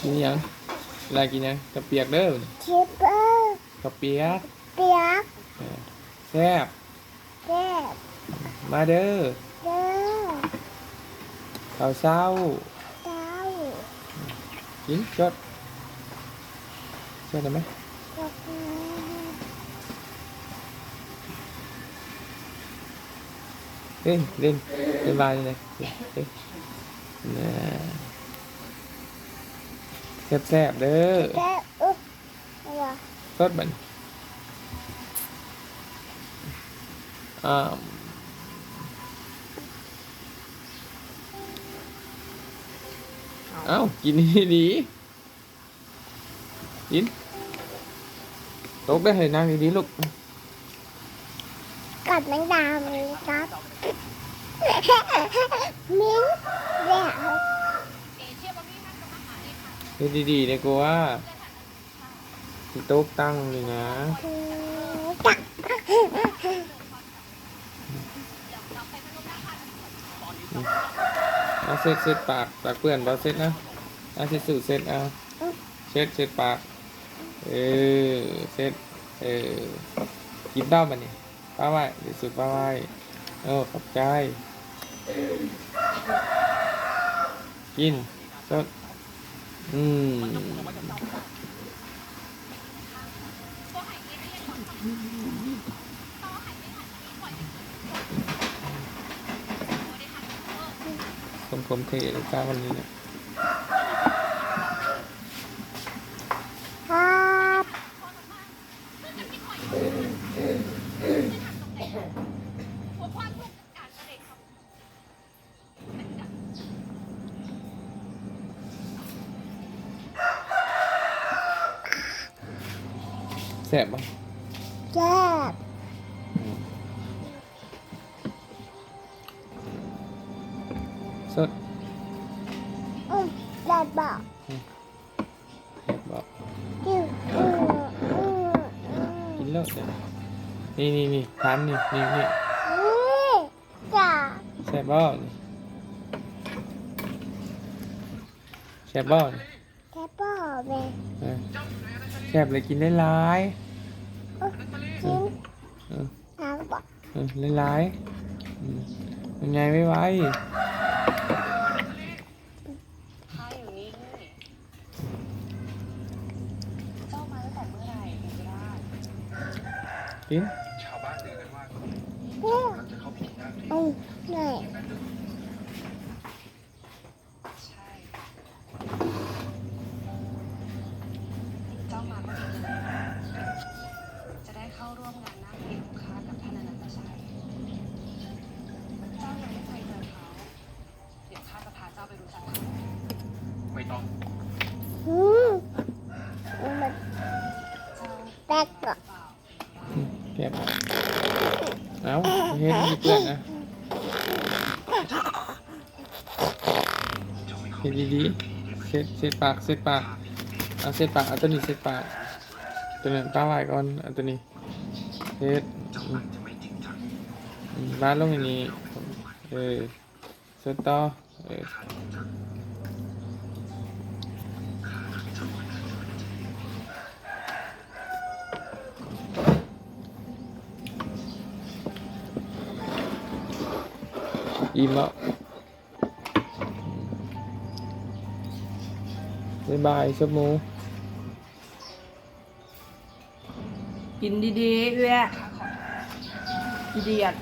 กินหยังอะไรกินหยังกระเปียกเด้อชิปเปอร์กระเปียกเปียกเออแซ่บเจ็บมาเด้อเด้อข้าวเช้าเต้ากินจดจดได้ไหมตก มือเล่นเล่นเล่นบายเลยเล่นนะแซ่บแซ่บๆเด้อเด้ออุ๊บอะไรสดบันอ่า เอ้ากินดีๆกินตกได้ให้นั่งดีๆลูกกั ดแมงดามีครับมิ้งเดี๋ยวเฮ็ดดีๆเนี่ยกูว่าสิโต๊ะตั้งเลยนะเอาเซ็ตเซ็ตปากปากเปื่อนบอเซ็ตนะเอาเซ็ตสูตรเซ็ตเอาเช็ดเช็ดปาก เออ เซ็ตเออกินเต้ามันนี่ย ป้าไว้เดี๋ยสุดป้าไว้เออขอบใจ กินสดอืมคมคมๆเทเลยจ้าวันนี้เนี่ย แซ่บป่ะเจ็บสดอืมแดดบอกแซ่บบอกจิ้วอืมอืมอืมกินแล้วเดี๋ยวนี่นี่นี่ทานนี่นี่นี่นี่จ้าแซ่บบ่นี่แซ่บบ่นี่แค่บอกเลยเออ แซ่บเลยกินได้หลายกินเออทาบอกเออหลายๆอืมยังไงไม่ไหวข้าอยู่นี่เจ้ามาตั้งแต่เมื่อไหร่ถึงจะได้กินเนี่ยอืมไหนใช่ อืมมันเจ้าแตกก่อนเปล่าอืมแซ่บเอาเฮ็ดมีเพื่อนนะเฮ็ดดีๆเซ็ตเซ็ตปากเซ็ตปากเอาเซ็ตปากเอาตัวนี้เซ็ตปากตัวนั้นป้าไหวก่อนเอาตัวนี้เฮ็ดอืมอืมบ้านลงอย่างนี้เออสดต่อเออ อิ่มแล้วบ๊ายบายชั่วโมงกินดีๆเพื่อเดียด